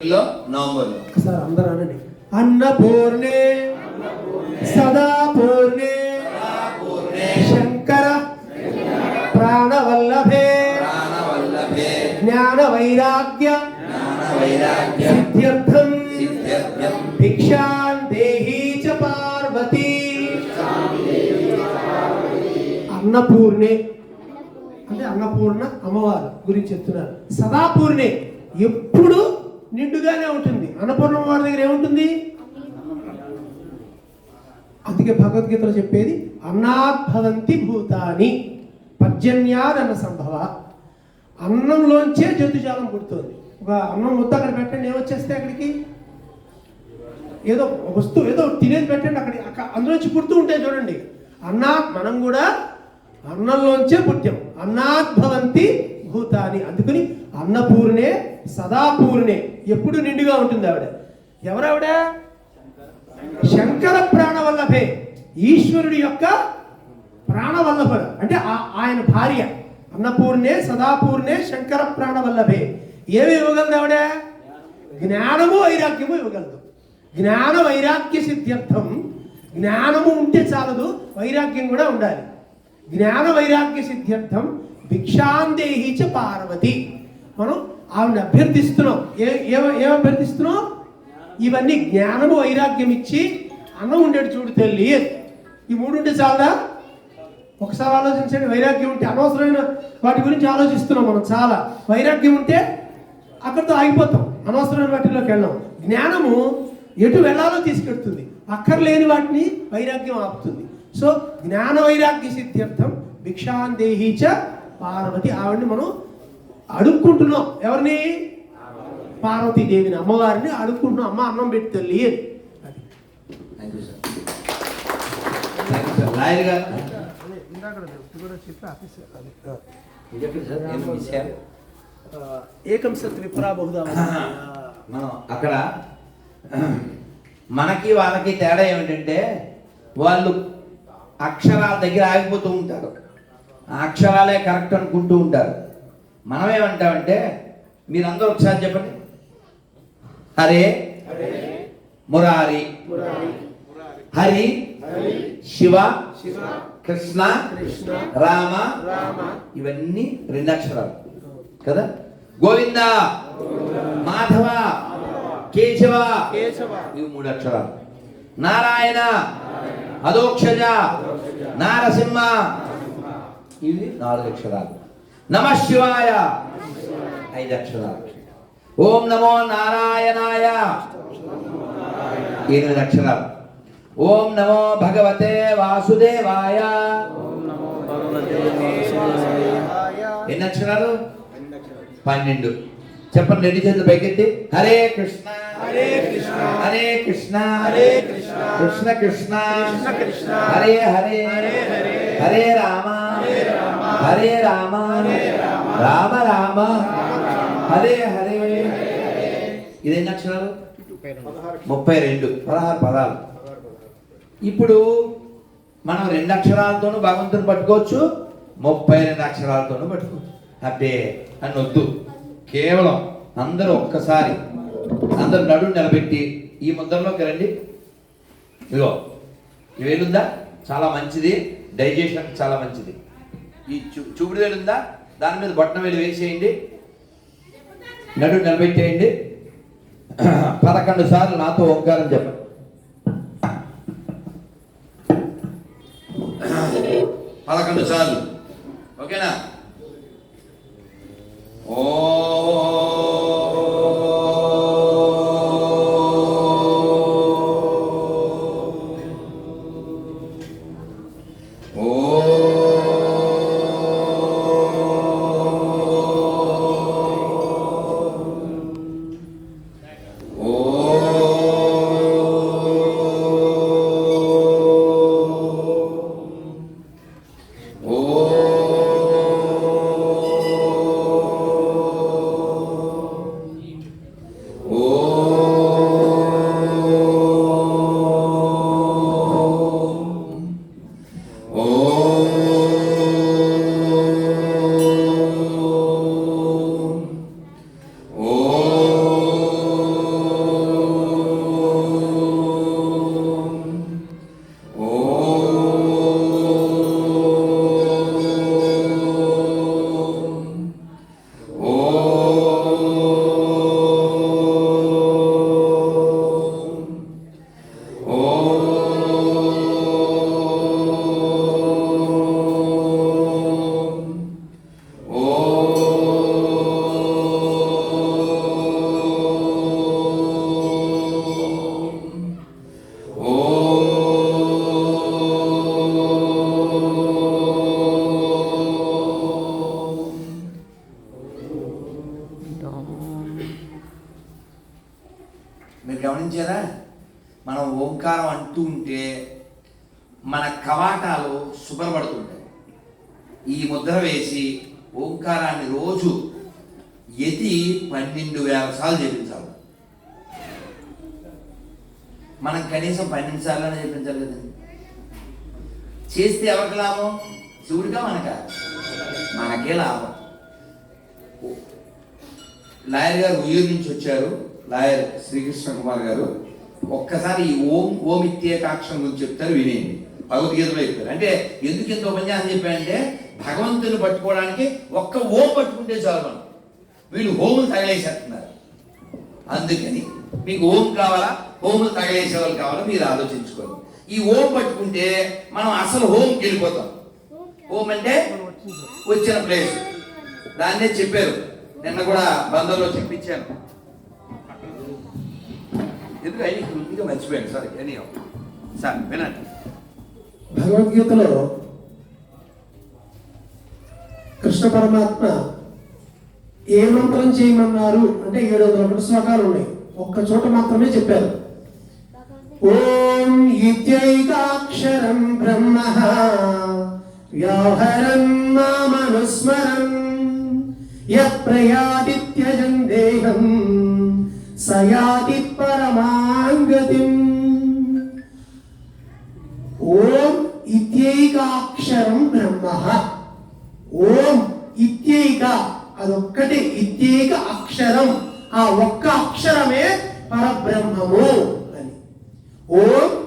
లో నవంబర్లో సార్ అందరూ అనండి. అన్నపూర్ణే సదా పూర్ణే శంకర ప్రాణవల్లభే జ్ఞాన వైరాగ్య సిద్ధ్యర్థం భిక్షాన్ దేహీ చ పార్వతీ. అన్నపూర్ణే అంటే అన్నపూర్ణ అమ్మవారు గురించి చెప్తున్నారు. సదాపూర్ణే ఎప్పుడు నిండుగానే ఉంటుంది. అన్నపూర్ణమ్మ వారి దగ్గర ఏముంటుంది? అందుకే భగవద్గీతలో చెప్పేది అన్నాద్భవంతి భూతాని పర్జన్యాదన్న సంభవ. అన్నంలోంచే జంతుజాలం పుడుతుంది. ఒక అన్నం ముద్ద అక్కడ పెట్టండి ఏమొచ్చేస్తే అక్కడికి? ఏదో వస్తువు ఏదో తినేది పెట్టండి అక్కడ అక్కడ అందులోంచి పుడుతూ ఉంటాయి చూడండి. అన్నా మనం కూడా అన్నంలోంచే పుట్టాం. అన్నాద్భవంతి భూతాని అందుకని అన్నపూర్ణే సదాపూర్ణే. ఎప్పుడు నిండుగా ఉంటుంది ఆవిడ? ఎవరావిడ? శంకర ప్రాణవల్లభే. ఈశ్వరుడి యొక్క ప్రాణవల్లభుడు. అంటే ఆ- ఆయన భార్య. అన్నపూర్ణే సదాపూర్ణే శంకర ప్రాణవల్లభే. ఏమి ఇవ్వగలదు ఆవిడ? జ్ఞానము వైరాగ్యము ఇవ్వగలదు. జ్ఞాన వైరాగ్య సిద్ధ్యర్థం. జ్ఞానము ఉంటే చాలదు వైరాగ్యం కూడా ఉండాలి. జ్ఞాన వైరాగ్య సిద్ధ్యర్థం భిక్షాందేహి చ పార్వతి. మనం ఆవిడ అభ్యర్థిస్తున్నాం. ఏ ఏమ ఏం అభ్యర్థిస్తున్నాం? ఇవన్నీ జ్ఞానము వైరాగ్యం ఇచ్చి అన్నం ఉండేది చూడు తల్లి. ఈ మూడు ఉంటే చాలా ఒకసారి ఆలోచించండి వైరాగ్యం ఉంటే అనవసరమైన వాటి గురించి ఆలోచిస్తున్నాం మనం చాలా. వైరాగ్యం ఉంటే అక్కడితో ఆగిపోతాం అనవసరమైన వాటిలోకి వెళ్ళాం. జ్ఞానము ఎటు వెళ్ళాలో తీసుకెడుతుంది అక్కర్లేని వాటిని వైరాగ్యం ఆపుతుంది. సో జ్ఞాన వైరాగ్య సిద్ధ్యర్థం భిక్షాందేహీచ పార్వతి ఆవిడని మనం అడుక్కుంటున్నాం. ఎవరిని? పార్వతీదేవిని అమ్మవారిని అడుక్కుంటున్నాం. అమ్మ అన్నం పెట్టి తల్లి అని. ఏకం సత్ విప్రా బహుదా మనం అక్కడ మనకి వాళ్ళకి తేడా ఏమిటంటే వాళ్ళు అక్షరాల దగ్గర ఆగిపోతూ ఉంటారు. అక్షరాలే కరెక్ట్ అనుకుంటూ ఉంటారు. మనం ఏమంటామంటే మీరందరూ ఒకసారి చెప్పండి. హరే మురారి హరి శివ కృష్ణ రామ ఇవన్నీ రెండు అక్షరాలు. కదా? గోవింద మాధవ కేశవ ఇవి మూడు అక్షరాలు. నారాయణ అదోక్షజ నారసింహ ఇవి నాలుగు అక్షరాలు. నమ శివాయ. ఐదు అక్షరాలు. ఓం నమో నారాయణాయ. ఎనిమిది అక్షరాలు. ఓం నమో భగవతే వాసుదేవాయ. ఎన్ని అక్షరాలు? పన్నెండు. చెప్పండి రెండు చేతులు పైకెత్తి. హరే కృష్ణ. హరే కృష్ణ. హరే కృష్ణ. హరే కృష్ణ. కృష్ణ కృష్ణ. హరే హరే. హరే రామ. హరే రామ. రామ రామ. హరే హరే. ఇది అక్షరాలు? ముప్పై రెండు. పదహారు పదాలు. ఇప్పుడు మనం రెండు అక్షరాలతోనూ భగవంతుని పట్టుకోవచ్చు. ముప్పై రెండు అక్షరాలతోనూ పట్టుకోవచ్చు. అబ్బే అని వద్దు. కేవలం అందరూ ఒక్కసారి అందరు నడు నిలబెట్టి ఈ ముద్రలోకి రండి. ఇదిగో ఇవేలుందా చాలా మంచిది. డైజెషన్ చాలా మంచిది. ఈ చూపుడు వేలు ఉందా దాని మీద బొట్టన వేలు వేసేయండి. నడు నిలబెట్టేయండి. పదకొండు సార్లు నాతో ఓంకారం చెప్పండి. పదకొండు సార్లు. ఓకేనా? ఓ మీరు గమనించారా? మనం ఓంకారం అంటూ ఉంటే మన కవాటాలు శుభ్రపడుతుంటాయి. ఈ ముద్ర వేసి ఓంకారాన్ని రోజు ఎతి పన్నెండు వేల సార్లు చెప్పించాలి మనం కనీసం పన్నెండు సార్లు చెప్పించాలి కదండి. చేస్తే ఎవరికి లాభం? శివుడిగా మనక? మనకే లాభం. లాయర్ గారు ఉయ్యూరు నుంచి వచ్చారు. లాయర్ శ్రీకృష్ణ కుమార్ గారు ఒక్కసారి ఈ ఓం ఓం గురించి చెప్తారు వినేయండి. భగవద్గీతలో చెప్తారు అంటే ఎందుకు ఇంత ఉపన్యాసం చెప్పాడంటే భగవంతుని పట్టుకోవడానికి ఒక్క ఓం పట్టుకుంటే చాలు మనం. వీళ్ళు హోములు తగలేసేస్తున్నారు. అందుకని మీకు ఓం కావాలా హోములు తగలేసే వాళ్ళు కావాలా మీరు ఆలోచించుకోండి. ఈ ఓం పట్టుకుంటే మనం అసలు హోంకి వెళ్ళిపోతాం. ఓం అంటే వచ్చిన ప్లేస్. దాన్నే చెప్పారు. నిన్న కూడా బందర్లో చెప్పించాను. ఎందుకు ఇంకా మర్చిపోయాను సార్ ఎనీ సార్ వినండి. భగవద్గీతలో కృష్ణ పరమాత్మ ఏ మంత్రం చేయమన్నారు అంటే ఏడు వందల ఒకటి శ్లోకాలు ఉన్నాయి. ఒక్క చోట మాత్రమే చెప్పారు. ఓం ఇత్యైకాక్షరం బ్రహ్మ వ్యాహరం మామనుస్మరం యత్రయాదిత్యజం దేహం. సయాతి పరమాంగతిం. ఓం ఇత్యేకాక్షరం బ్రహ్మ. ఓం ఇత్యేక అదొక్కటి ఇత్యేక అక్షరం. ఆ ఒక్క అక్షరమే పరబ్రహ్మము అని. ఓం